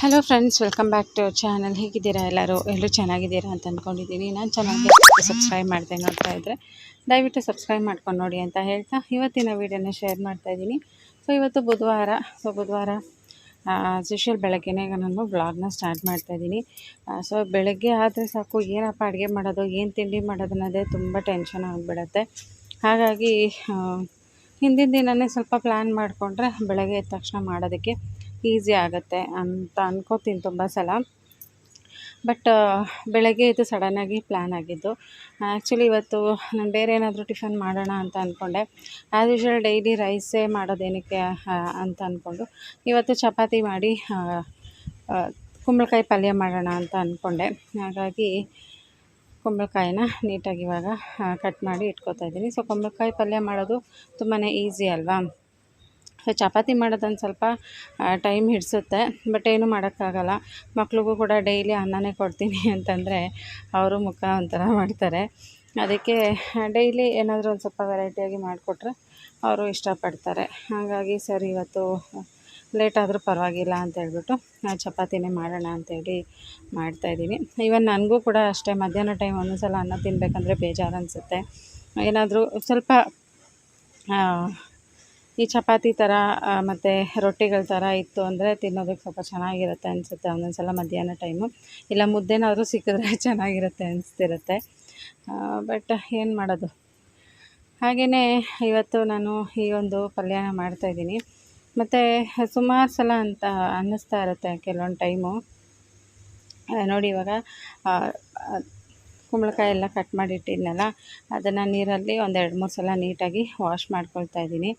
Hello friends welcome back to channel ಹೇಗಿದ್ದೀರಾ ಎಲ್ಲರೂ? ಎಲ್ಲರೂ ಚೆನ್ನಾಗಿದ್ದೀರಾ ಅಂತ ಅಂದ್ಕೊಂಡಿದ್ದೀನಿ ನಾನು ಚೆನ್ನಾಗಿ ಸಬ್ಸ್ಕ್ರೈಬ್ ಮಾಡಿದೆ ನೋಡ್ತಾ ಇದ್ದರೆ ದಯವಿಟ್ಟು ಸಬ್ಸ್ಕ್ರೈಬ್ ಮಾಡ್ಕೊಂಡು ನೋಡಿ ಅಂತ ಹೇಳ್ತಾ ಇವತ್ತಿನ ವೀಡಿಯೋನ ಶೇರ್ ಮಾಡ್ತಾ ಇದ್ದೀನಿ. ಸೊ ಇವತ್ತು ಬುಧವಾರ ಸೊ ಬುಧವಾರ ಸ್ಪೆಷಲ್ ಬೆಳಗ್ಗೆನೇ ನಾನು ಬ್ಲಾಗ್ನ ಸ್ಟಾರ್ಟ್ ಮಾಡ್ತಾ ಇದ್ದೀನಿ. ಸೊ ಬೆಳಗ್ಗೆ ಆದರೆ ಸಾಕು, ಏನಪ್ಪ ಅಡುಗೆ ಮಾಡೋದು, ಏನು ತಿಂಡಿ ಮಾಡೋದು ಅನ್ನೋದೇ ತುಂಬ ಟೆನ್ಷನ್ ಆಗಿಬಿಡತ್ತೆ. ಹಾಗಾಗಿ ಹಿಂದಿನ ದಿನವೇ ಸ್ವಲ್ಪ ಪ್ಲ್ಯಾನ್ ಮಾಡಿಕೊಂಡ್ರೆ ಬೆಳಗ್ಗೆ ಎದ್ದ ತಕ್ಷಣ ಮಾಡೋದಕ್ಕೆ ಈಸಿ ಆಗುತ್ತೆ ಅಂತ ಅಂದ್ಕೋತೀನಿ ತುಂಬ ಸಲ. ಬಟ್ ಬೆಳಗ್ಗೆ ಇದು ಸಡನ್ನಾಗಿ ಪ್ಲ್ಯಾನ್ ಆಗಿದ್ದು. ಆ್ಯಕ್ಚುಲಿ ಇವತ್ತು ನಾನು ಬೇರೆ ಏನಾದರೂ ಟಿಫನ್ ಮಾಡೋಣ ಅಂತ ಅಂದ್ಕೊಂಡೆ ಆ್ಯಸ್ ಯೂಶ್ವಲ್ ಡೈಲಿ ರೈಸೇ ಮಾಡೋದೇನಕ್ಕೆ ಅಂತ ಅಂದ್ಕೊಂಡು ಇವತ್ತು ಚಪಾತಿ ಮಾಡಿ ಕುಂಬಳಕಾಯಿ ಪಲ್ಯ ಮಾಡೋಣ ಅಂತ ಅಂದ್ಕೊಂಡೆ ಹಾಗಾಗಿ ಕುಂಬಳಕಾಯಿನ ನೀಟಾಗಿ ಇವಾಗ ಕಟ್ ಮಾಡಿ ಇಟ್ಕೊತಾ ಇದ್ದೀನಿ. ಸೊ ಕುಂಬಳಕಾಯಿ ಪಲ್ಯ ಮಾಡೋದು ತುಂಬಾ ಈಸಿ ಅಲ್ವಾ? ಚಪಾತಿ ಮಾಡೋದೊಂದು ಸ್ವಲ್ಪ ಟೈಮ್ ಹಿಡಿಸುತ್ತೆ. ಬಟ್ ಏನು ಮಾಡೋಕ್ಕಾಗಲ್ಲ. ಮಕ್ಳಿಗೂ ಕೂಡ ಡೈಲಿ ಅನ್ನನೇ ಕೊಡ್ತೀನಿ ಅಂತಂದರೆ ಅವರು ಮುಖ ಒಂಥರ ಮಾಡ್ತಾರೆ. ಅದಕ್ಕೆ ಡೈಲಿ ಏನಾದರೂ ಒಂದು ಸ್ವಲ್ಪ ವೆರೈಟಿಯಾಗಿ ಮಾಡಿಕೊಟ್ರೆ ಅವರು ಇಷ್ಟಪಡ್ತಾರೆ. ಹಾಗಾಗಿ ಸರ್ ಇವತ್ತು ಲೇಟ್ ಆದರೂ ಪರವಾಗಿಲ್ಲ ಅಂತ ಹೇಳ್ಬಿಟ್ಟು ನಾನು ಚಪಾತಿನೇ ಮಾಡೋಣ ಅಂತೇಳಿ ಮಾಡ್ತಾಯಿದ್ದೀನಿ ಈವನ್ ನನಗೂ ಕೂಡ ಅಷ್ಟೇ, ಮಧ್ಯಾಹ್ನ ಟೈಮ್ ಒಂದೊಂದು ಸಲ ಅನ್ನ ತಿನ್ನಬೇಕಂದ್ರೆ ಬೇಜಾರು ಅನಿಸುತ್ತೆ. ಏನಾದರೂ ಸ್ವಲ್ಪ ಈ ಚಪಾತಿ ಥರ ಮತ್ತು ರೊಟ್ಟಿಗಳ ಥರ ಇತ್ತು ಅಂದರೆ ತಿನ್ನೋದಕ್ಕೆ ಸ್ವಲ್ಪ ಚೆನ್ನಾಗಿರುತ್ತೆ ಅನಿಸುತ್ತೆ ಒಂದೊಂದು ಸಲ ಮಧ್ಯಾಹ್ನ ಟೈಮು ಇಲ್ಲ ಮುದ್ದೆನಾದರೂ ಸಿಕ್ಕಿದ್ರೆ ಚೆನ್ನಾಗಿರುತ್ತೆ ಅನಿಸ್ತಿರುತ್ತೆ. ಬಟ್ ಏನು ಮಾಡೋದು? ಹಾಗೆಯೇ ಇವತ್ತು ನಾನು ಈ ಒಂದು ಪಲ್ಯನ ಮಾಡ್ತಾಯಿದ್ದೀನಿ ಮತ್ತು ಸುಮಾರು ಸಲ ಅಂತ ಅನ್ನಿಸ್ತಾ ಇರುತ್ತೆ ಕೆಲವೊಂದು ಟೈಮು ನೋಡಿ ಇವಾಗ ಕುಂಬಳಕಾಯಿ ಎಲ್ಲ ಕಟ್ ಮಾಡಿಟ್ಟಿದ್ನಲ್ಲ, ಅದನ್ನು ನೀರಲ್ಲಿ ಒಂದು ಎರಡು ಮೂರು ಸಲ ನೀಟಾಗಿ ವಾಶ್ ಮಾಡ್ಕೊಳ್ತಾ ಇದ್ದೀನಿ.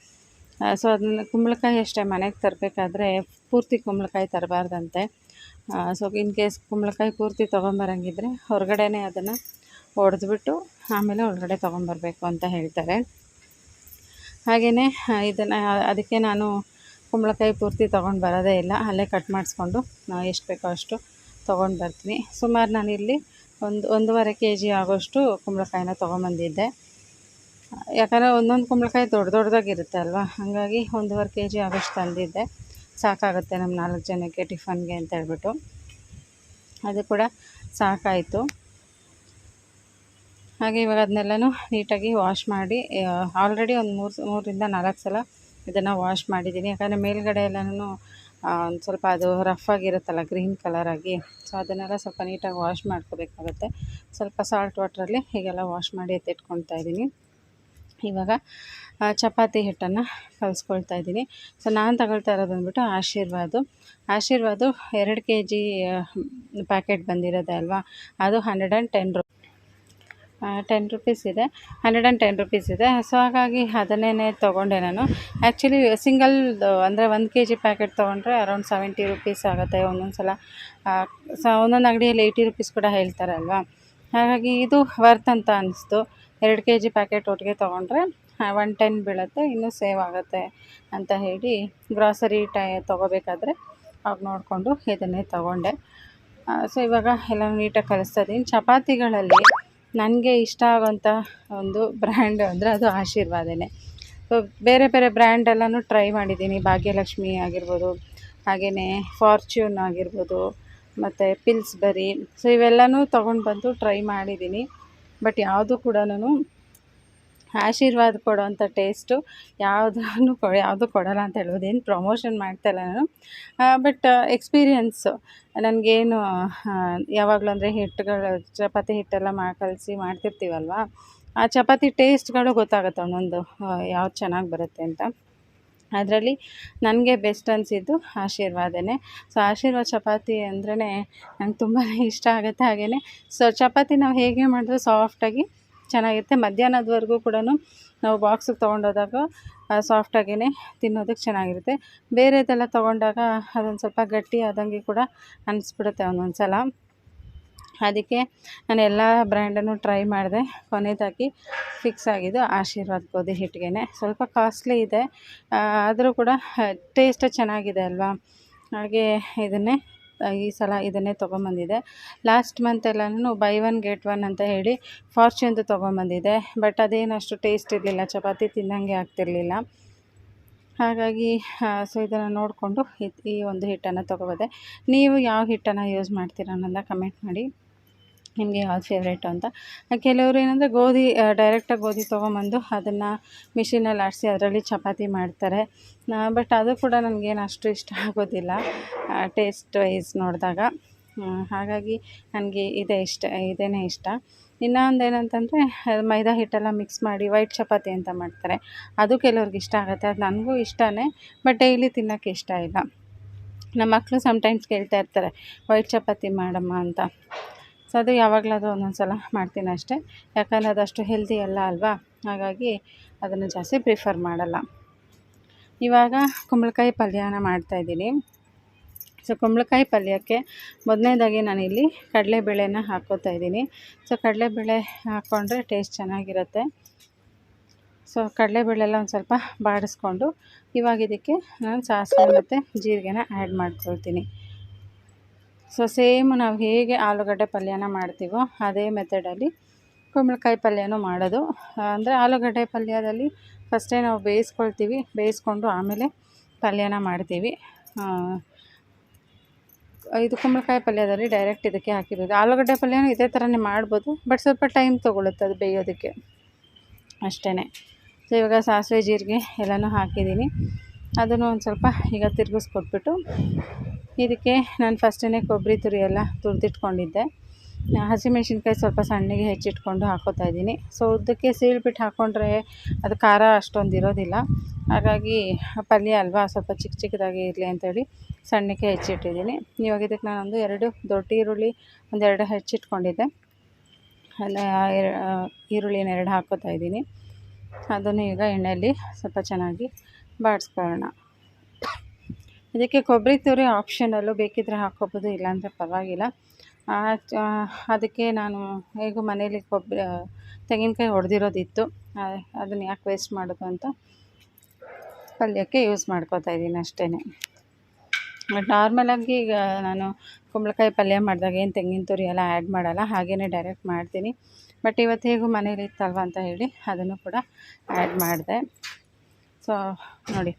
ಸೊ ಅದನ್ನ ಕುಂಬಳಕಾಯಿ ಅಷ್ಟೇ ಮನೆಗೆ ತರಬೇಕಾದ್ರೆ ಪೂರ್ತಿ ಕುಂಬಳಕಾಯಿ ತರಬಾರ್ದಂತೆ. ಸೊ ಇನ್ ಕೇಸ್ ಕುಂಬಳಕಾಯಿ ಪೂರ್ತಿ ತೊಗೊಂಬರಂಗಿದ್ರೆ ಹೊರಗಡೆನೇ ಅದನ್ನು ಒಡೆದ್ಬಿಟ್ಟು ಆಮೇಲೆ ಒಳಗಡೆ ತೊಗೊಂಬರ್ಬೇಕು ಅಂತ ಹೇಳ್ತಾರೆ. ಹಾಗೆಯೇ ಇದನ್ನು ಅದಕ್ಕೆ ನಾನು ಕುಂಬಳಕಾಯಿ ಪೂರ್ತಿ ತೊಗೊಂಡು ಬರೋದೇ ಇಲ್ಲ. ಅಲ್ಲೇ ಕಟ್ ಮಾಡಿಸ್ಕೊಂಡು ಎಷ್ಟು ಬೇಕೋ ಅಷ್ಟು ತೊಗೊಂಡು ಬರ್ತೀನಿ. ಸುಮಾರು ನಾನಿಲ್ಲಿ ಒಂದು, ಒಂದೂವರೆ ಕೆ ಜಿ ಆಗೋಷ್ಟು ಕುಂಬಳಕಾಯಿನ ತೊಗೊಂಬಂದಿದ್ದೆ. ಯಾಕಂದರೆ ಒಂದೊಂದು ಕುಂಬಳಕಾಯಿ ದೊಡ್ಡ ದೊಡ್ಡದಾಗಿರುತ್ತೆ ಅಲ್ವಾ? ಹಾಗಾಗಿ ಒಂದೂವರೆ ಕೆ ಜಿ ಆಗೋಷ್ಟು ತಂದಿದ್ದೆ. ಸಾಕಾಗುತ್ತೆ ನಮ್ಮ ನಾಲ್ಕು ಜನಕ್ಕೆ ಟಿಫನ್ಗೆ ಅಂತ ಹೇಳ್ಬಿಟ್ಟು. ಅದು ಕೂಡ ಸಾಕಾಯಿತು. ಹಾಗೆ ಇವಾಗ ಅದನ್ನೆಲ್ಲನೂ ನೀಟಾಗಿ ವಾಶ್ ಮಾಡಿ ಆಲ್ರೆಡಿ ಒಂದು ಮೂರು ಮೂರರಿಂದ ನಾಲ್ಕು ಸಲ ಇದನ್ನು ವಾಶ್ ಮಾಡಿದ್ದೀನಿ. ಯಾಕಂದರೆ ಮೇಲ್ಗಡೆ ಎಲ್ಲನೂ ಒಂದು ಸ್ವಲ್ಪ ಅದು ರಫ್ ಆಗಿರುತ್ತಲ್ಲ, ಗ್ರೀನ್ ಕಲರಾಗಿ ಸೊ ಅದನ್ನೆಲ್ಲ ಸ್ವಲ್ಪ ನೀಟಾಗಿ ವಾಶ್ ಮಾಡ್ಕೋಬೇಕಾಗುತ್ತೆ. ಸ್ವಲ್ಪ ಸಾಲ್ಟ್ ವಾಟ್ರಲ್ಲಿ ಹೀಗೆಲ್ಲ ವಾಶ್ ಮಾಡಿ ಎತ್ತಿಟ್ಕೊಳ್ತಾ ಇದ್ದೀನಿ. ಇವಾಗ ಚಪಾತಿ ಹಿಟ್ಟನ್ನು ಕಲಿಸ್ಕೊಳ್ತಾ ಇದ್ದೀನಿ. ಸೊ ನಾನು ತಗೊಳ್ತಾ ಇರೋದು ಅಂದ್ಬಿಟ್ಟು ಆಶೀರ್ವಾದ. ಆಶೀರ್ವಾದ ಎರಡು ಕೆ ಜಿ ಪ್ಯಾಕೆಟ್ ಬಂದಿರೋದೆ ಅಲ್ವಾ? ಅದು ಹಂಡ್ರೆಡ್ ಆ್ಯಂಡ್ ಟೆನ್ ರು ಟೆನ್ ರುಪೀಸ್ ಇದೆ. ಹಂಡ್ರೆಡ್ ಆ್ಯಂಡ್ ಟೆನ್ ರುಪೀಸ್ ಇದೆ. ಸೊ ಹಾಗಾಗಿ ಅದನ್ನೇ ತೊಗೊಂಡೆ ನಾನು. ಆ್ಯಕ್ಚುಲಿ ಸಿಂಗಲ್ ಅಂದರೆ ಒಂದು ಕೆ ಜಿ ಪ್ಯಾಕೆಟ್ ತೊಗೊಂಡ್ರೆ ಅರೌಂಡ್ ಸೆವೆಂಟಿ ರುಪೀಸ್ ಆಗುತ್ತೆ ಒಂದೊಂದು ಸಲ ಸೊ, ಒಂದೊಂದು ಅಂಗಡಿಯಲ್ಲಿ ಏಯ್ಟಿ ರುಪೀಸ್ ಕೂಡ ಹೇಳ್ತಾರಲ್ವಾ? ಹಾಗಾಗಿ ಇದು ವರ್ತ್ ಅಂತ ಅನಿಸ್ತು. ಎರಡು ಕೆ ಜಿ ಪ್ಯಾಕೆಟ್ ಒಟ್ಟಿಗೆ ತೊಗೊಂಡ್ರೆ ಒನ್ ಟೆನ್ ಬೀಳುತ್ತೆ, ಇನ್ನೂ ಸೇವ್ ಆಗುತ್ತೆ ಅಂತ ಹೇಳಿ ಗ್ರಾಸರಿ ಟೈ, ತೊಗೋಬೇಕಾದ್ರೆ ಅವಾಗ ನೋಡಿಕೊಂಡು ಇದನ್ನೇ ತೊಗೊಂಡೆ. ಸೊ ಇವಾಗ ಎಲ್ಲ ನೀಟಾಗಿ ಕಲಿಸ್ತಾ ಇದ್ದೀನಿ ಚಪಾತಿಗಳಲ್ಲಿ ನನಗೆ ಇಷ್ಟ ಆಗೋಂಥ ಒಂದು ಬ್ರ್ಯಾಂಡ್ ಅಂದರೆ ಅದು ಆಶೀರ್ವಾದನೇ. ಸೊ ಬೇರೆ ಬೇರೆ ಬ್ರ್ಯಾಂಡ್ ಎಲ್ಲನೂ ಟ್ರೈ ಮಾಡಿದ್ದೀನಿ ಭಾಗ್ಯಲಕ್ಷ್ಮಿ ಆಗಿರ್ಬೋದು ಹಾಗೆಯೇ ಫಾರ್ಚ್ಯೂನ್ ಆಗಿರ್ಬೋದು, ಮತ್ತು ಪಿಲ್ಸ್ಬರಿ ಸೊ ಇವೆಲ್ಲನೂ ತೊಗೊಂಡು ಬಂದು ಟ್ರೈ ಮಾಡಿದ್ದೀನಿ ಬಟ್ ಯಾವುದು ಕೂಡ ನಾನು ಆಶೀರ್ವಾದ ಕೊಡೋವಂಥ ಟೇಸ್ಟು ಯಾವುದನ್ನು ಕೊ, ಯಾವುದು ಕೊಡೋಲ್ಲ ಅಂತ ಹೇಳ್ಬೋದು ಏನು ಪ್ರಮೋಷನ್ ಮಾಡ್ತಾಯಿಲ್ಲ ನಾನು. But experience. ನನಗೇನು ಯಾವಾಗಲೂ ಅಂದರೆ ಹಿಟ್ಟುಗಳು, ಚಪಾತಿ ಹಿಟ್ಟೆಲ್ಲ ಮಾ, ಕಲಸಿ ಮಾಡ್ತಿರ್ತೀವಲ್ವ? ಆ ಚಪಾತಿ ಟೇಸ್ಟ್ಗಳು ಗೊತ್ತಾಗುತ್ತೆ ಒಂದೊಂದು ಯಾವ್ದು ಚೆನ್ನಾಗಿ ಬರುತ್ತೆ ಅಂತ. ಅದರಲ್ಲಿ ನನಗೆ ಬೆಸ್ಟ್ ಅನಿಸಿದ್ದು ಆಶೀರ್ವಾದನೇ. ಸೊ ಆಶೀರ್ವಾದ ಚಪಾತಿ ಅಂದ್ರೇ ನಂಗೆ ತುಂಬಾ ಇಷ್ಟ ಆಗುತ್ತೆ ಹಾಗೇ ಸೊ ಚಪಾತಿ ನಾವು ಹೇಗೆ ಮಾಡಿದ್ರೆ ಸಾಫ್ಟಾಗಿ ಚೆನ್ನಾಗಿರುತ್ತೆ. ಮಧ್ಯಾಹ್ನದವರೆಗೂ ಕೂಡ ನಾವು ಬಾಕ್ಸಿಗೆ ತೊಗೊಂಡೋದಾಗ ಸಾಫ್ಟಾಗಿಯೇ ತಿನ್ನೋದಕ್ಕೆ ಚೆನ್ನಾಗಿರುತ್ತೆ. ಬೇರೆದೆಲ್ಲ ತೊಗೊಂಡಾಗ ಅದೊಂದು ಸ್ವಲ್ಪ ಗಟ್ಟಿ ಆದಂಗೆ ಕೂಡ ಅನಿಸ್ಬಿಡುತ್ತೆ ಒಂದೊಂದು ಸಲ ಅದಕ್ಕೆ ನಾನು ಎಲ್ಲ ಬ್ರ್ಯಾಂಡನ್ನು ಟ್ರೈ ಮಾಡಿದೆ. ಕೊನೆಯದಾಗಿ ಫಿಕ್ಸ್ ಆಗಿದ್ದು ಆಶೀರ್ವಾದ್ ಗೋಧಿ ಹಿಟ್ಟಿಗೆ ಸ್ವಲ್ಪ ಕಾಸ್ಟ್ಲಿ ಇದೆ. ಆದರೂ ಕೂಡ ಟೇಸ್ಟ್ ಚೆನ್ನಾಗಿದೆ ಅಲ್ವಾ? ಹಾಗೆ ಇದನ್ನೇ ಈ ಸಲ ಇದನ್ನೇ ತೊಗೊಂಬಂದಿದ್ದೆ ಲಾಸ್ಟ್ ಮಂತ್ ಎಲ್ಲನೂ ಬೈ ಒನ್ ಗೆಟ್ ಒನ್ ಅಂತ ಹೇಳಿ ಫಾರ್ಚ್ಯೂನ್ದು ತೊಗೊಂಬಂದಿದ್ದೆ ಬಟ್ ಅದೇನು ಅಷ್ಟು ಟೇಸ್ಟ್ ಇರಲಿಲ್ಲ, ಚಪಾತಿ ತಿನ್ನಂಗೆ ಆಗ್ತಿರಲಿಲ್ಲ. ಹಾಗಾಗಿ ಸೊ ಇದನ್ನು ನೋಡಿಕೊಂಡು ಈ ಒಂದು ಹಿಟ್ಟನ್ನು ತೊಗೊಬೋದೆ. ನೀವು ಯಾವ ಹಿಟ್ಟನ್ನು ಯೂಸ್ ಮಾಡ್ತೀರಾ ಅನ್ನೋದನ್ನ ಕಮೆಂಟ್ ಮಾಡಿ. ನಿಮಗೆ ಯಾವ್ದು ಫೇವ್ರೇಟು ಅಂತ. ಕೆಲವರು ಏನಂದರೆ ಗೋಧಿ ಡೈರೆಕ್ಟಾಗಿ ಗೋಧಿ ತೊಗೊಂಬಂದು ಅದನ್ನು ಮಿಷಿನಲ್ಲಿ ಆಡಿಸಿ ಅದರಲ್ಲಿ ಚಪಾತಿ ಮಾಡ್ತಾರೆ. ಬಟ್ ಅದು ಕೂಡ ನನಗೇನು ಅಷ್ಟು ಇಷ್ಟ ಆಗೋದಿಲ್ಲ ಟೇಸ್ಟ್ ವೈಸ್ ನೋಡಿದಾಗ. ಹಾಗಾಗಿ ನನಗೆ ಇದೇ ಇಷ್ಟ ಇದೇ ಇಷ್ಟ. ಇನ್ನೊಂದು ಏನಂತಂದರೆ ಮೈದಾ ಹಿಟ್ಟೆಲ್ಲ ಮಿಕ್ಸ್ ಮಾಡಿ ವೈಟ್ ಚಪಾತಿ ಅಂತ ಮಾಡ್ತಾರೆ. ಅದು ಕೆಲವ್ರಿಗೆ ಇಷ್ಟ ಆಗುತ್ತೆ, ಅದು ನನಗೂ ಇಷ್ಟನೇ ಬಟ್ ಡೈಲಿ ತಿನ್ನೋಕ್ಕೆ ಇಷ್ಟ ಇಲ್ಲ. ನಮ್ಮ ಮಕ್ಕಳು ಸಮ್ಟೈಮ್ಸ್ ಕೇಳ್ತಾ ಇರ್ತಾರೆ ವೈಟ್ ಚಪಾತಿ ಮಾಡಮ್ಮ ಅಂತ. ಸೊ ಅದು ಯಾವಾಗಲಾದ್ರೂ ಒಂದೊಂದು ಸಲ ಮಾಡ್ತೀನಿ ಅಷ್ಟೇ. ಯಾಕಂದರೆ ಅದಷ್ಟು ಹೆಲ್ದಿ ಅಲ್ಲ ಅಲ್ವಾ? ಹಾಗಾಗಿ ಅದನ್ನು ಜಾಸ್ತಿ ಪ್ರಿಫರ್ ಮಾಡಲ್ಲ. ಇವಾಗ ಕುಂಬಳಕಾಯಿ ಪಲ್ಯನ ಮಾಡ್ತಾಯಿದ್ದೀನಿ ಸೊ ಕುಂಬಳಕಾಯಿ ಪಲ್ಯಕ್ಕೆ ಮೊದಲನೇದಾಗಿ ನಾನಿಲ್ಲಿ ಕಡಲೆಬೇಳೆನ ಹಾಕ್ಕೋತಾ ಇದ್ದೀನಿ. ಸೊ ಕಡಲೆಬೇಳೆ ಹಾಕ್ಕೊಂಡ್ರೆ ಟೇಸ್ಟ್ ಚೆನ್ನಾಗಿರುತ್ತೆ. ಸೊ ಕಡಲೆಬೇಳೆ ಎಲ್ಲ ಒಂದು ಸ್ವಲ್ಪ ಬಾಡಿಸ್ಕೊಂಡು ಇವಾಗ ಇದಕ್ಕೆ ನಾನು ಸಾಸಿವೆ ಮತ್ತು ಜೀರಿಗೆನ ಆ್ಯಡ್ ಮಾಡ್ಕೊಳ್ತೀನಿ. ಸೊ ಸೇಮ್ ನಾವು ಹೇಗೆ ಆಲೂಗಡ್ಡೆ ಪಲ್ಯನ ಮಾಡ್ತೀವೋ ಅದೇ ಮೆಥಡಲ್ಲಿ ಕುಂಬಳಕಾಯಿ ಪಲ್ಯನೂ ಮಾಡೋದು. ಅಂದರೆ ಆಲೂಗಡ್ಡೆ ಪಲ್ಯದಲ್ಲಿ ಫಸ್ಟೇ ನಾವು ಬೇಯಿಸ್ಕೊಳ್ತೀವಿ, ಬೇಯಿಸ್ಕೊಂಡು ಆಮೇಲೆ ಪಲ್ಯನ ಮಾಡ್ತೀವಿ. ಇದು ಕುಂಬಳಕಾಯಿ ಪಲ್ಯದಲ್ಲಿ ಡೈರೆಕ್ಟ್ ಇದಕ್ಕೆ ಹಾಕಿರೋದು. ಆಲೂಗಡ್ಡೆ ಪಲ್ಯನೂ ಇದೇ ಥರನೇ ಮಾಡ್ಬೋದು ಬಟ್ ಸ್ವಲ್ಪ ಟೈಮ್ ತೊಗೊಳುತ್ತೆ ಅದು ಬೇಯೋದಕ್ಕೆ. ಅಷ್ಟೇ ಸೊ ಇವಾಗ ಸಾಸಿವೆ ಜೀರಿಗೆ ಎಲ್ಲನೂ ಹಾಕಿದ್ದೀನಿ. ಅದನ್ನು ಒಂದು ಸ್ವಲ್ಪ ಈಗ ತಿರುಗಿಸ್ಕೊಟ್ಬಿಟ್ಟು ಇದಕ್ಕೆ ನಾನು ಫಸ್ಟೇ ಕೊಬ್ಬರಿ ತುರಿ ಎಲ್ಲ ತುರಿದಿಟ್ಕೊಂಡಿದ್ದೆ. ಹಸಿಮೆಣ್ಸಿನ್ಕಾಯಿ ಸ್ವಲ್ಪ ಸಣ್ಣಗೆ ಹೆಚ್ಚಿಟ್ಕೊಂಡು ಹಾಕೋತಾ ಇದ್ದೀನಿ. ಸೊ ಉದ್ದಕ್ಕೆ ಸೀಳ್ಬಿಟ್ಟು ಹಾಕ್ಕೊಂಡ್ರೆ ಅದು ಖಾರ ಅಷ್ಟೊಂದು ಇರೋದಿಲ್ಲ. ಹಾಗಾಗಿ ಪಲ್ಯ ಅಲ್ವಾ, ಸ್ವಲ್ಪ ಚಿಕ್ಕ ಚಿಕ್ಕದಾಗಿ ಇರಲಿ ಅಂತೇಳಿ ಸಣ್ಣಕ್ಕೆ ಹೆಚ್ಚಿಟ್ಟಿದ್ದೀನಿ. ಇವಾಗ ಇದಕ್ಕೆ ನಾನೊಂದು ಎರಡು ದೊಡ್ಡ ಈರುಳ್ಳಿ ಒಂದೆರಡು ಹೆಚ್ಚಿಟ್ಕೊಂಡಿದ್ದೆ. ಈರುಳ್ಳಿನ ಎರಡು ಹಾಕೋತಾ ಇದ್ದೀನಿ. ಅದನ್ನು ಈಗ ಎಣ್ಣೆಯಲ್ಲಿ ಸ್ವಲ್ಪ ಚೆನ್ನಾಗಿ ಬಾಡಿಸ್ಕೊಳ್ಳೋಣ. ಇದಕ್ಕೆ ಕೊಬ್ಬರಿ ತುರಿ ಆಪ್ಷನಲ್ಲು ಬೇಕಿದ್ದರೆ ಹಾಕ್ಕೋಬೋದು, ಇಲ್ಲಾಂದರೆ ಪರವಾಗಿಲ್ಲ. ಅದಕ್ಕೆ ನಾನು ಹೇಗೂ ಮನೇಲಿ ಕೊಬ್ಬರಿ, ತೆಂಗಿನಕಾಯಿ ಹೊಡೆದಿರೋದಿತ್ತು ಅದನ್ನು ಯಾಕೆ ವೇಸ್ಟ್ ಮಾಡೋದು ಅಂತ ಪಲ್ಯಕ್ಕೆ ಯೂಸ್ ಮಾಡ್ಕೋತಾ ಇದ್ದೀನಿ ಅಷ್ಟೇ ಬಟ್ ನಾರ್ಮಲಾಗಿ ಈಗ ನಾನು ಕುಂಬಳಕಾಯಿ ಪಲ್ಯ ಮಾಡಿದಾಗ ಏನು ತೆಂಗಿನ ತುರಿ ಎಲ್ಲ ಆ್ಯಡ್ ಮಾಡಲ್ಲ ಹಾಗೇ ಡೈರೆಕ್ಟ್ ಮಾಡ್ತೀನಿ. ಬಟ್ ಇವತ್ತು ಹೇಗೂ ಮನೇಲಿ ಇತ್ತಲ್ವ ಅಂತ ಹೇಳಿ ಅದನ್ನು ಕೂಡ ಆ್ಯಡ್ ಮಾಡಿದೆ. ಸೊ, ನೋಡಿ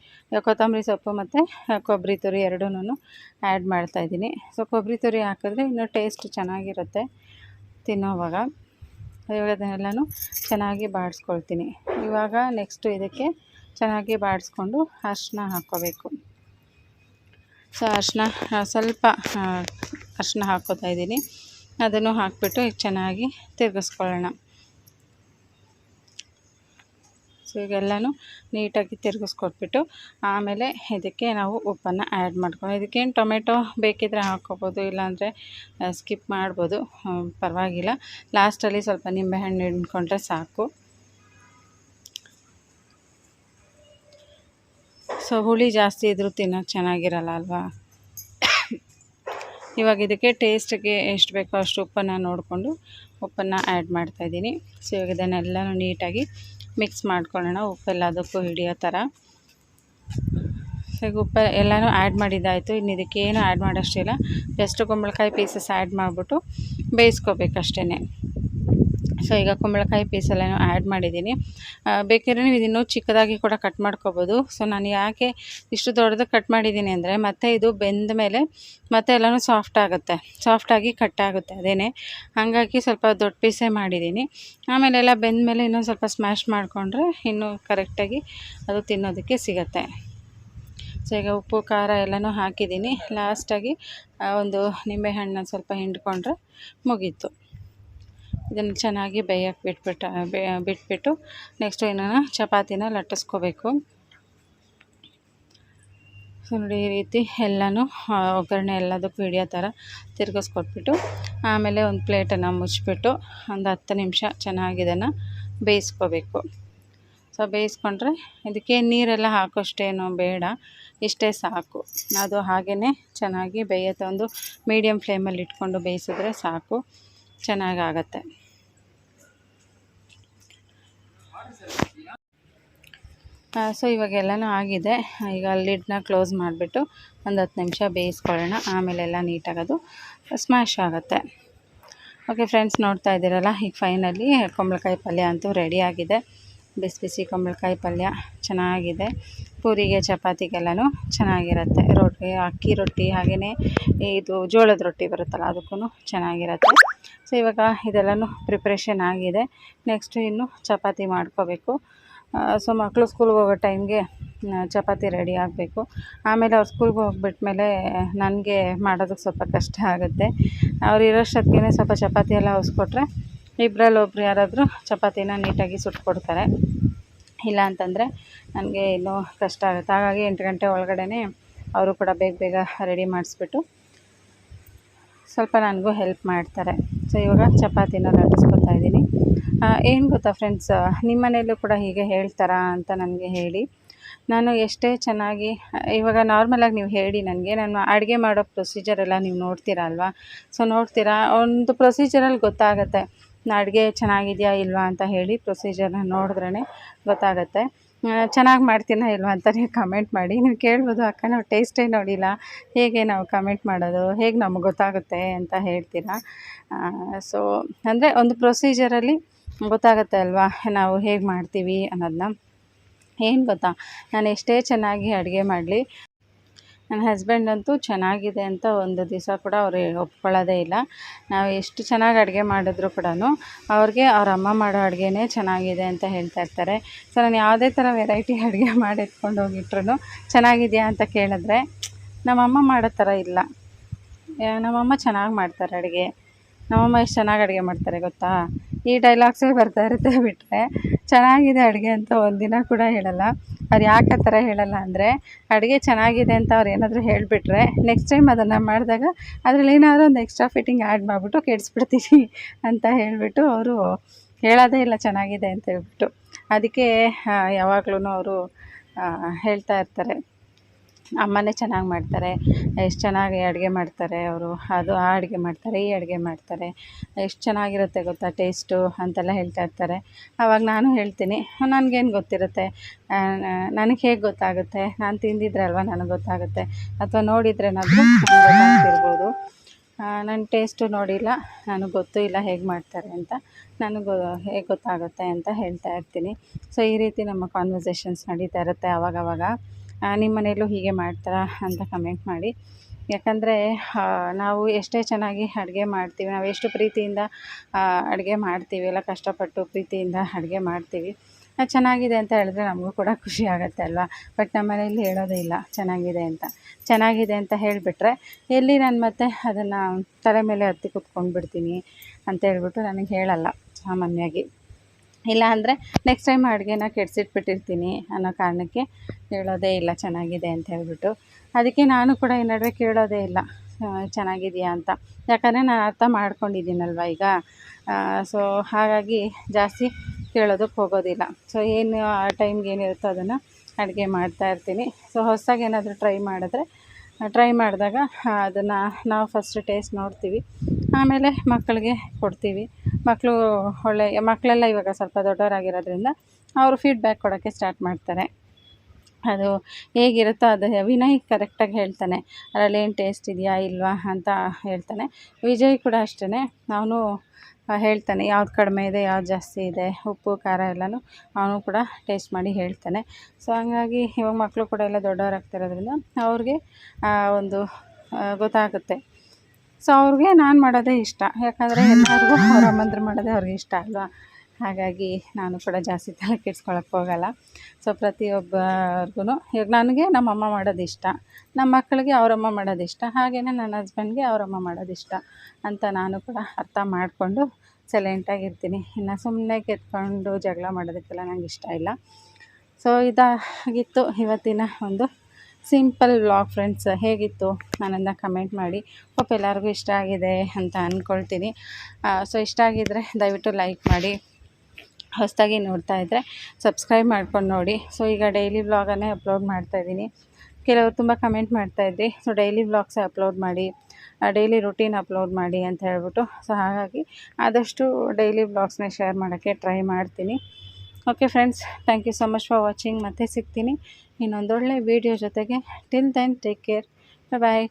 ಕೊತ್ತಂಬರಿ ಸೊಪ್ಪು ಮತ್ತು ಕೊಬ್ಬರಿ ತುರಿ ಎರಡೂ ಆ್ಯಡ್ ಮಾಡ್ತಾಯಿದ್ದೀನಿ ಸೊ, ಕೊಬ್ಬರಿ ತುರಿ ಹಾಕಿದ್ರೆ ಇನ್ನೂ ಟೇಸ್ಟ್ ಚೆನ್ನಾಗಿರುತ್ತೆ ತಿನ್ನೋವಾಗ. ಇವಾಗ ಅದನ್ನೆಲ್ಲನೂ ಚೆನ್ನಾಗಿ ಬಾಡಿಸ್ಕೊಳ್ತೀನಿ. ಇವಾಗ ನೆಕ್ಸ್ಟು ಇದಕ್ಕೆ ಚೆನ್ನಾಗಿ ಬಾಡಿಸ್ಕೊಂಡು ಅರ್ಶಿನ ಹಾಕ್ಕೋಬೇಕು. ಸೊ, ಅರ್ಶಿನ ಸ್ವಲ್ಪ ಅರ್ಶಿನ ಹಾಕ್ಕೋತಾ ಇದ್ದೀನಿ. ಅದನ್ನು ಹಾಕಿಬಿಟ್ಟು ಚೆನ್ನಾಗಿ ತಿರುಗಿಸ್ಕೊಳ್ಳೋಣ. ಸೊ ಈಗೆಲ್ಲನೂ ನೀಟಾಗಿ ತಿರುಗಿಸ್ಕೊಟ್ಬಿಟ್ಟು ಆಮೇಲೆ ಇದಕ್ಕೆ ನಾವು ಉಪ್ಪನ್ನು ಆ್ಯಡ್ ಮಾಡ್ಕೊಂಡು ಇದಕ್ಕೇನು ಟೊಮೆಟೊ ಬೇಕಿದ್ದರೆ ಹಾಕ್ಕೋಬೋದು, ಇಲ್ಲಾಂದರೆ ಸ್ಕಿಪ್ ಮಾಡ್ಬೋದು ಪರವಾಗಿಲ್ಲ. ಲಾಸ್ಟಲ್ಲಿ ಸ್ವಲ್ಪ ನಿಂಬೆಹಣ್ಣು ಹಿಂಡ್ಕೊಂಡ್ರೆ ಸಾಕು. ಸೊ, ಹುಳಿ ಜಾಸ್ತಿ ಇದ್ದರೂ ತಿನ್ನೋಕ್ಕೆ ಚೆನ್ನಾಗಿರಲ್ಲ ಅಲ್ವಾ? ಇವಾಗ ಇದಕ್ಕೆ ಟೇಸ್ಟ್ಗೆ ಎಷ್ಟು ಬೇಕೋ ಅಷ್ಟು ಉಪ್ಪನ್ನು ನೋಡಿಕೊಂಡು ಉಪ್ಪನ್ನು ಆ್ಯಡ್ ಮಾಡ್ತಾಯಿದ್ದೀನಿ ಸೊ, ಇವಾಗ ಇದನ್ನೆಲ್ಲನೂ ನೀಟಾಗಿ ಮಿಕ್ಸ್ ಮಾಡ್ಕೊಳ್ಳೋಣ. ಉಪ್ಪೆಲ್ಲದಕ್ಕೂ ಹಿಡಿಯೋ ಥರ. ಈಗ ಉಪ್ಪು ಎಲ್ಲನೂ ಆ್ಯಡ್ ಮಾಡಿದ್ದಾಯಿತು. ಇನ್ನು ಇದಕ್ಕೇನು ಆ್ಯಡ್ ಮಾಡೋಷ್ಟಿಲ್ಲ. ಜಸ್ಟ್ ಕುಂಬಳಕಾಯಿ ಪೀಸಸ್ ಆ್ಯಡ್ ಮಾಡಿಬಿಟ್ಟು ಬೇಯಿಸ್ಕೋಬೇಕಷ್ಟೇ ಸೊ ಈಗ ಕುಂಬಳಕಾಯಿ ಪೀಸೆಲ್ಲನೂ ಆ್ಯಡ್ ಮಾಡಿದ್ದೀನಿ. ಬೇಕಿದ್ರೆ ನೀವು ಇದನ್ನು ಚಿಕ್ಕದಾಗಿ ಕೂಡ ಕಟ್ ಮಾಡ್ಕೋಬೋದು. ಸೊ ನಾನು ಯಾಕೆ ಇಷ್ಟು ದೊಡ್ಡದು ಕಟ್ ಮಾಡಿದ್ದೀನಿ ಅಂದರೆ ಮತ್ತೆ ಇದು ಬೆಂದ ಮೇಲೆ ಮತ್ತೆ ಎಲ್ಲನೂ ಸಾಫ್ಟ್ ಆಗುತ್ತೆ. ಸಾಫ್ಟಾಗಿ ಕಟ್ ಆಗುತ್ತೆ ಅದೇನೆ. ಹಾಗಾಗಿ ಸ್ವಲ್ಪ ದೊಡ್ಡ ಪೀಸೇ ಮಾಡಿದ್ದೀನಿ. ಆಮೇಲೆ ಎಲ್ಲ ಬೆಂದ ಮೇಲೆ ಇನ್ನೊಂದು ಸ್ವಲ್ಪ ಸ್ಮ್ಯಾಶ್ ಮಾಡಿಕೊಂಡ್ರೆ ಇನ್ನೂ ಕರೆಕ್ಟಾಗಿ ಅದು ತಿನ್ನೋದಕ್ಕೆ ಸಿಗುತ್ತೆ. ಸೊ ಈಗ ಉಪ್ಪು, ಖಾರ ಎಲ್ಲನೂ ಹಾಕಿದ್ದೀನಿ. ಲಾಸ್ಟಾಗಿ ಒಂದು ನಿಂಬೆಹಣ್ಣು ಸ್ವಲ್ಪ ಹಿಂಡ್ಕೊಂಡ್ರೆ ಮುಗೀತು. ಇದನ್ನು ಚೆನ್ನಾಗಿ ಬೇಯಕ್ಕೆ ಬಿಟ್ಬಿಟ್ಟು ಬಿಟ್ಬಿಟ್ಟು ನೆಕ್ಸ್ಟು ಏನನ್ನ ಚಪಾತಿನ ಲಟ್ಟಿಸ್ಕೋಬೇಕು. ಸೊ ನೋಡಿ ಈ ರೀತಿ ಎಲ್ಲನೂ ಒಗ್ಗರಣೆ ಎಲ್ಲದಕ್ಕೂ ಹಿಡಿಯೋ ಥರ ತಿರ್ಗಿಸ್ಕೊಟ್ಬಿಟ್ಟು ಆಮೇಲೆ ಒಂದು ಪ್ಲೇಟನ್ನು ಮುಚ್ಚಿಬಿಟ್ಟು ಒಂದು ಹತ್ತು ನಿಮಿಷ ಚೆನ್ನಾಗಿ ಇದನ್ನು ಬೇಯಿಸ್ಕೋಬೇಕು. ಸೊ ಬೇಯಿಸ್ಕೊಂಡ್ರೆ ಇದಕ್ಕೆ ನೀರೆಲ್ಲ ಹಾಕೋಷ್ಟೇನು ಬೇಡ, ಇಷ್ಟೇ ಸಾಕು. ಅದು ಹಾಗೇ ಚೆನ್ನಾಗಿ ಬೇಯತ್ತೆ ಒಂದು ಮೀಡಿಯಮ್ ಫ್ಲೇಮಲ್ಲಿ ಇಟ್ಕೊಂಡು ಬೇಯಿಸಿದ್ರೆ ಸಾಕು, ಚೆನ್ನಾಗಾಗತ್ತೆ. ಸೊ ಇವಾಗ ಎಲ್ಲನೂ ಆಗಿದೆ. ಈಗ ಲಿಡ್ನ ಕ್ಲೋಸ್ ಮಾಡಿಬಿಟ್ಟು ಒಂದು ಹತ್ತು ನಿಮಿಷ ಬೇಯಿಸ್ಕೊಳ್ಳೋಣ. ಆಮೇಲೆಲ್ಲ ಅದು ಸ್ಮ್ಯಾಶ್ ಆಗುತ್ತೆ. ಓಕೆ ಫ್ರೆಂಡ್ಸ್ ನೋಡ್ತಾ ಇದ್ದೀರಲ್ಲ, ಈಗ ಫೈನಲಿ ಕುಂಬಳಕಾಯಿ ಪಲ್ಯ ಅಂತೂ ರೆಡಿ ಆಗಿದೆ. ಬಿಸಿ ಬಿಸಿ ಕುಂಬಳಕಾಯಿ ಪಲ್ಯ ಚೆನ್ನಾಗಿದೆ. ಪೂರಿಗೆ, ಚಪಾತಿಗೆಲ್ಲನೂ ಚೆನ್ನಾಗಿರುತ್ತೆ. ರೊಟ್ಟಿ, ಅಕ್ಕಿ ರೊಟ್ಟಿ ಹಾಗೆಯೇ ಇದು ಜೋಳದ ರೊಟ್ಟಿ ಬರುತ್ತಲ್ಲ ಅದಕ್ಕೂ ಚೆನ್ನಾಗಿರುತ್ತೆ. ಸೊ ಇವಾಗ ಇದೆಲ್ಲನೂ ಪ್ರಿಪ್ರೇಷನ್ ಆಗಿದೆ. ನೆಕ್ಸ್ಟು ಇನ್ನು ಚಪಾತಿ ಮಾಡ್ಕೋಬೇಕು. ಸೊ ಮಕ್ಕಳು ಸ್ಕೂಲ್ಗೆ ಹೋಗೋ ಟೈಮ್ಗೆ ಚಪಾತಿ ರೆಡಿ ಆಗಬೇಕು. ಆಮೇಲೆ ಅವ್ರು ಸ್ಕೂಲ್ಗೆ ಹೋಗ್ಬಿಟ್ಮೇಲೆ, ನನಗೆ ಮಾಡೋದಕ್ಕೆ ಸ್ವಲ್ಪ ಕಷ್ಟ ಆಗುತ್ತೆ. ಅವ್ರು ಇರೋಷ್ಟೊತ್ತಿಗೆ ಸ್ವಲ್ಪ ಚಪಾತಿ ಎಲ್ಲ ಹೊಸ್ಕೊಟ್ರೆ ಇಬ್ಬರಲ್ಲಿ ಒಬ್ರು ಯಾರಾದರೂ ಚಪಾತಿನ ನೀಟಾಗಿ ಸುಟ್ಕೊಡ್ತಾರೆ. ಇಲ್ಲ ಅಂತಂದರೆ ನನಗೆ ಇನ್ನೂ ಕಷ್ಟ ಆಗುತ್ತೆ. ಹಾಗಾಗಿ ಎಂಟು ಗಂಟೆ ಒಳಗಡೆ ಅವರು ಕೂಡ ಬೇಗ ಬೇಗ ರೆಡಿ ಮಾಡಿಸ್ಬಿಟ್ಟು ಸ್ವಲ್ಪ ನನಗೂ ಹೆಲ್ಪ್ ಮಾಡ್ತಾರೆ. ಸೊ ಇವಾಗ ಚಪಾತಿನ ಲಟ್ಟಿಸ್ಕೊತಾ ಇದ್ದೀನಿ. ಏನು ಗೊತ್ತಾ ಫ್ರೆಂಡ್ಸ್ ನಿಮ್ಮ ಮನೆಯಲ್ಲೂ ಕೂಡ ಹೀಗೆ ಹೇಳ್ತಾರಾ ಅಂತ ನನಗೆ ಹೇಳಿ. ನಾನು ಎಷ್ಟೇ ಚೆನ್ನಾಗಿ, ಇವಾಗ ನಾರ್ಮಲಾಗಿ ನೀವು ಹೇಳಿ ನನಗೆ. ನಾನು ಅಡುಗೆ ಮಾಡೋ ಪ್ರೊಸೀಜರೆಲ್ಲ ನೀವು ನೋಡ್ತೀರಾ ಅಲ್ವಾ? ಸೊ ನೋಡ್ತೀರಾ? ಒಂದು ಪ್ರೊಸೀಜರಲ್ಲಿ ಗೊತ್ತಾಗುತ್ತೆ. ಅಡುಗೆ ಚೆನ್ನಾಗಿದೆಯಾ ಇಲ್ವಾ ಅಂತ ಹೇಳಿ ಪ್ರೊಸೀಜರ್ನ ನೋಡಿದ್ರೇ ಗೊತ್ತಾಗುತ್ತೆ. ಚೆನ್ನಾಗಿ ಮಾಡ್ತೀನ ಇಲ್ವಾ ಅಂತ ನೀವು ಕಮೆಂಟ್ ಮಾಡಿ. ನೀವು ಕೇಳ್ಬೋದು, ಅಕ್ಕ, ನಾವು ಟೇಸ್ಟೇ ನೋಡಿಲ್ಲ. ಹೇಗೆ ನಾವು ಕಮೆಂಟ್ ಮಾಡೋದು? ಹೇಗೆ ನಮಗೆ ಗೊತ್ತಾಗುತ್ತೆ? ಅಂತ ಹೇಳ್ತೀರಾ? ಸೊ ಅಂದರೆ ಒಂದು ಪ್ರೊಸೀಜರಲ್ಲಿ ಗೊತ್ತಾಗುತ್ತೆ ಅಲ್ವಾ? ನಾವು ಹೇಗೆ ಮಾಡ್ತೀವಿ ಅನ್ನೋದನ್ನ ಏನು ಗೊತ್ತಾ? ನಾನು ಎಷ್ಟೇ ಚೆನ್ನಾಗಿ ಅಡುಗೆ ಮಾಡಲಿ ನನ್ನ ಹಸ್ಬೆಂಡ್ ಅಂತೂ ಚೆನ್ನಾಗಿದೆ ಅಂತ ಒಂದು ದಿವಸ ಕೂಡ ಅವರು ಒಪ್ಕೊಳ್ಳೋದೇ ಇಲ್ಲ. ನಾವು ಎಷ್ಟು ಚೆನ್ನಾಗಿ ಅಡುಗೆ ಮಾಡಿದ್ರು ಕೂಡ ಅವ್ರಿಗೆ ಅವ್ರ ಅಮ್ಮ ಮಾಡೋ ಅಡುಗೆನೇ ಚೆನ್ನಾಗಿದೆ ಅಂತ ಹೇಳ್ತಾ ಇರ್ತಾರೆ. ಸೊ ನಾನು ಯಾವುದೇ ಥರ ವೆರೈಟಿ ಅಡುಗೆ ಮಾಡಿ ಎತ್ಕೊಂಡು ಹೋಗಿಟ್ರು ಚೆನ್ನಾಗಿದೆಯಾ ಅಂತ ಕೇಳಿದ್ರೆ ನಮ್ಮಮ್ಮ ಮಾಡೋ ಥರ ಇಲ್ಲ. ನಮ್ಮಮ್ಮ ಚೆನ್ನಾಗಿ ಮಾಡ್ತಾರೆ ಅಡುಗೆ. ನಮ್ಮಮ್ಮ ಎಷ್ಟು ಚೆನ್ನಾಗಿ ಅಡುಗೆ ಮಾಡ್ತಾರೆ ಗೊತ್ತಾ? ಈ ಡೈಲಾಗ್ಸೇ ಬರ್ತಾ ಇರುತ್ತೆ ಬಿಟ್ಟರೆ ಚೆನ್ನಾಗಿದೆ ಅಡುಗೆ ಅಂತ ಒಂದಿನ ಕೂಡ ಹೇಳಲ್ಲ. ಅವ್ರು ಯಾಕೆ ಆ ಥರ ಹೇಳಲ್ಲ ಅಂದರೆ, ಅಡುಗೆ ಚೆನ್ನಾಗಿದೆ ಅಂತ ಅವ್ರು ಏನಾದರೂ ಹೇಳಿಬಿಟ್ರೆ ನೆಕ್ಸ್ಟ್ ಟೈಮ್ ಅದನ್ನು ಮಾಡಿದಾಗ ಅದರಲ್ಲಿ ಏನಾದರೂ ಒಂದು ಎಕ್ಸ್ಟ್ರಾ ಫಿಟ್ಟಿಂಗ್ ಆ್ಯಡ್ ಮಾಡಿಬಿಟ್ಟು ಕೆಡಿಸ್ಬಿಡ್ತೀನಿ ಅಂತ ಹೇಳಿಬಿಟ್ಟು ಅವರು ಹೇಳೋದೇ ಇಲ್ಲ ಚೆನ್ನಾಗಿದೆ ಅಂತ ಹೇಳ್ಬಿಟ್ಟು. ಅದಕ್ಕೆ ಯಾವಾಗ್ಲೂ ಅವರು ಹೇಳ್ತಾ ಇರ್ತಾರೆ. ಅಮ್ಮನೇ ಚೆನ್ನಾಗಿ ಮಾಡ್ತಾರೆ. ಎಷ್ಟು ಚೆನ್ನಾಗಿ ಅಡುಗೆ ಮಾಡ್ತಾರೆ ಅವರು. ಅದು ಆ ಅಡುಗೆ ಮಾಡ್ತಾರೆ, ಈ ಅಡುಗೆ ಮಾಡ್ತಾರೆ. ಎಷ್ಟು ಚೆನ್ನಾಗಿರುತ್ತೆ ಗೊತ್ತಾ ಟೇಸ್ಟು ಅಂತೆಲ್ಲ ಹೇಳ್ತಾ ಇರ್ತಾರೆ. ಆವಾಗ ನಾನು ಹೇಳ್ತೀನಿ, ನನಗೇನು ಗೊತ್ತಿರುತ್ತೆ? ನನಗೆ ಹೇಗೆ ಗೊತ್ತಾಗುತ್ತೆ? ನಾನು ತಿಂದಿದ್ರೆ ಅಲ್ವಾ ನನಗೆ ಗೊತ್ತಾಗುತ್ತೆ. ಅಥವಾ ನೋಡಿದ್ರೇನಾದರೂ ಗೊತ್ತಾಗ್ತಿರ್ಬೋದು. ನನ್ನ ಟೇಸ್ಟು ನೋಡಿಲ್ಲ, ನನಗೆ ಗೊತ್ತೂ ಇಲ್ಲ ಹೇಗೆ ಮಾಡ್ತಾರೆ ಅಂತ. ನನಗೆ ಹೇಗೆ ಗೊತ್ತಾಗುತ್ತೆ ಅಂತ ಹೇಳ್ತಾ ಇರ್ತೀನಿ. ಸೊ, ಈ ರೀತಿ ನಮ್ಮ ಕಾನ್ವರ್ಸೇಷನ್ಸ್ ನಡೀತಾ ಇರುತ್ತೆ ಆವಾಗವಾಗ ನಿಮ್ಮ ಮನೆಯಲ್ಲೂ ಹೀಗೆ ಮಾಡ್ತಾರಾ ಅಂತ ಕಮೆಂಟ್ ಮಾಡಿ. ಯಾಕಂದರೆ ನಾವು ಎಷ್ಟೇ ಚೆನ್ನಾಗಿ ಅಡುಗೆ ಮಾಡ್ತೀವಿ, ನಾವು ಎಷ್ಟು ಪ್ರೀತಿಯಿಂದ ಅಡುಗೆ ಮಾಡ್ತೀವಿ, ಎಲ್ಲ ಕಷ್ಟಪಟ್ಟು ಪ್ರೀತಿಯಿಂದ ಅಡುಗೆ ಮಾಡ್ತೀವಿ ಚೆನ್ನಾಗಿದೆ ಅಂತ ಹೇಳಿದ್ರೆ ನಮಗೂ ಕೂಡ ಖುಷಿ ಆಗುತ್ತೆ ಅಲ್ವಾ? ಬಟ್ ನಮ್ಮ ಮನೇಲಿ ಹೇಳೋದೇ ಇಲ್ಲ, ಚೆನ್ನಾಗಿದೆ ಅಂತ. ಚೆನ್ನಾಗಿದೆ ಅಂತ ಹೇಳಿಬಿಟ್ರೆ, ಎಲ್ಲಿ ನಾನು ಮತ್ತೆ ಅದನ್ನು ತಲೆ ಮೇಲೆ ಹತ್ತಿ ಕುತ್ಕೊಂಡು ಬಿಡ್ತೀನಿ ಅಂತ ಹೇಳ್ಬಿಟ್ಟು ನನಗೆ ಹೇಳಲ್ಲ ಸಾಮಾನ್ಯವಾಗಿ. ಇಲ್ಲ ಅಂದರೆ ನೆಕ್ಸ್ಟ್ ಟೈಮ್ ಅಡುಗೆನ ಕೆಡಿಸಿಟ್ಬಿಟ್ಟಿರ್ತೀನಿ ಅನ್ನೋ ಕಾರಣಕ್ಕೆ ಹೇಳೋದೇ ಇಲ್ಲ, ಚೆನ್ನಾಗಿದೆ ಅಂತ ಹೇಳ್ಬಿಟ್ಟು. ಅದಕ್ಕೆ ನಾನು ಕೂಡ ಈ ನಡುವೆ ಕೇಳೋದೇ ಇಲ್ಲ ಚೆನ್ನಾಗಿದೆಯಾ ಅಂತ. ಯಾಕಂದರೆ ನಾನು ಅರ್ಥ ಮಾಡ್ಕೊಂಡಿದ್ದೀನಲ್ವ ಈಗ? ಸೊ ಹಾಗಾಗಿ ಜಾಸ್ತಿ ಕೇಳೋದಕ್ಕೆ ಹೋಗೋದಿಲ್ಲ. ಸೊ ಏನು ಆ ಟೈಮ್ಗೆ ಏನಿರುತ್ತೋ ಅದನ್ನು ಅಡುಗೆ ಮಾಡ್ತಾಯಿರ್ತೀನಿ ಸೊ ಹೊಸದಾಗಿ ಏನಾದರೂ ಟ್ರೈ ಮಾಡಿದ್ರೆ ಟ್ರೈ ಮಾಡಿದಾಗ ಅದನ್ನು ನಾವು ಫಸ್ಟ್ ಟೇಸ್ಟ್ ನೋಡ್ತೀವಿ. ಆಮೇಲೆ ಮಕ್ಕಳಿಗೆ ಕೊಡ್ತೀವಿ. ಮಕ್ಕಳು ಒಳ್ಳೆಯ ಮಕ್ಕಳೆಲ್ಲ ಇವಾಗ ಸ್ವಲ್ಪ ದೊಡ್ಡವರಾಗಿರೋದ್ರಿಂದ ಅವರು ಫೀಡ್ಬ್ಯಾಕ್ ಕೊಡೋಕ್ಕೆ ಸ್ಟಾರ್ಟ್ ಮಾಡ್ತಾರೆ. ಅದು ಹೇಗಿರುತ್ತೋ ಅದು ವಿನಯ್ ಕರೆಕ್ಟಾಗಿ ಹೇಳ್ತಾನೆ. ಅದರಲ್ಲಿ ಏನು ಟೇಸ್ಟ್ ಇದೆಯಾ, ಇಲ್ವಾ? ಅಂತ ಹೇಳ್ತಾನೆ. ವಿಜಯ್ ಕೂಡ ಅಷ್ಟೇ ಅವನು ಹೇಳ್ತಾನೆ, ಯಾವ್ದು ಕಡಿಮೆ ಇದೆ, ಯಾವ್ದು ಜಾಸ್ತಿ ಇದೆ, ಉಪ್ಪು, ಖಾರ ಎಲ್ಲಾನು ಅವನು ಕೂಡ ಟೇಸ್ಟ್ ಮಾಡಿ ಹೇಳ್ತಾನೆ. ಸೊ ಹಂಗಾಗಿ ಇವಾಗ ಮಕ್ಕಳು ಕೂಡ ಎಲ್ಲ ದೊಡ್ಡವರಾಗ್ತಿರೋದ್ರಿಂದ ಅವ್ರಿಗೆ ಒಂದು ಗೊತ್ತಾಗುತ್ತೆ. ಸೊ ಅವ್ರಿಗೆ ನಾನು ಮಾಡೋದೇ ಇಷ್ಟ. ಯಾಕಂದರೆ ಎಲ್ಲರಿಗೂ ಅವ್ರ ಅಮ್ಮಂದ್ರು ಮಾಡೋದೇ ಅವ್ರಿಗೆ ಇಷ್ಟ ಅಲ್ವಾ? ಹಾಗಾಗಿ ನಾನು ಕೂಡ ಜಾಸ್ತಿ ತಲೆ ಕೆಡ್ಸ್ಕೊಳಕ್ಕೆ ಹೋಗಲ್ಲ. ಸೊ ಪ್ರತಿಯೊಬ್ಬರಿಗೂ ಇವಾಗ ನನಗೆ ನಮ್ಮಮ್ಮ ಮಾಡೋದು ಇಷ್ಟ. ನಮ್ಮ ಮಕ್ಕಳಿಗೆ ಅವರಮ್ಮ ಮಾಡೋದು ಇಷ್ಟ. ಹಾಗೆಯೇ ನನ್ನ ಹಸ್ಬೆಂಡ್ಗೆ ಅವರಮ್ಮ ಮಾಡೋದು ಇಷ್ಟ ಅಂತ ನಾನು ಕೂಡ ಅರ್ಥ ಮಾಡಿಕೊಂಡು ಸೈಲೆಂಟಾಗಿರ್ತೀನಿ ಇನ್ನು ಸುಮ್ಮನೆ ಕೆತ್ಕೊಂಡು ಜಗಳ ಮಾಡೋದಕ್ಕೆಲ್ಲ ನನಗೆ ಇಷ್ಟ ಇಲ್ಲ. ಸೊ ಇದಾಗಿತ್ತು ಇವತ್ತಿನ ಒಂದು ಸಿಂಪಲ್ ವ್ಲಾಗ್ ಫ್ರೆಂಡ್ಸ್ ಹೇಗಿತ್ತು? ನನ್ನನ್ನು ಕಮೆಂಟ್ ಮಾಡಿ. ಹೋಪ್ ಎಲ್ಲರಿಗೂ ಇಷ್ಟ ಆಗಿದೆ ಅಂತ ಅಂದ್ಕೊಳ್ತೀನಿ ಸೊ ಇಷ್ಟ ಆಗಿದ್ದರೆ ದಯವಿಟ್ಟು ಲೈಕ್ ಮಾಡಿ. ಹೊಸದಾಗಿ ನೋಡ್ತಾ ಇದ್ದರೆ ಸಬ್ಸ್ಕ್ರೈಬ್ ಮಾಡ್ಕೊಂಡು ನೋಡಿ. ಸೊ ಈಗ ಡೈಲಿ ವ್ಲಾಗನ್ನೇ ಅಪ್ಲೋಡ್ ಮಾಡ್ತಾಯಿದ್ದೀನಿ ಕೆಲವರು ತುಂಬ ಕಮೆಂಟ್ ಮಾಡ್ತಾಯಿದ್ರಿ ಸೊ ಡೈಲಿ ವ್ಲಾಗ್ಸೇ ಅಪ್ಲೋಡ್ ಮಾಡಿ ಡೈಲಿ ರುಟೀನ್ ಅಪ್ಲೋಡ್ ಮಾಡಿ ಅಂತ ಹೇಳ್ಬಿಟ್ಟು. ಸೊ ಹಾಗಾಗಿ ಆದಷ್ಟು ಡೈಲಿ ವ್ಲಾಗ್ಸ್ನೇ ಶೇರ್ ಮಾಡೋಕ್ಕೆ ಟ್ರೈ ಮಾಡ್ತೀನಿ. Okay friends thank you so much for watching ಮತ್ತೆ ಸಿಗ್ತೀನಿ. ಇನ್ನೊಂದೊಳ್ಳೆ ವೀಡಿಯೋ ಜೊತೆಗೆ. Till then take care bye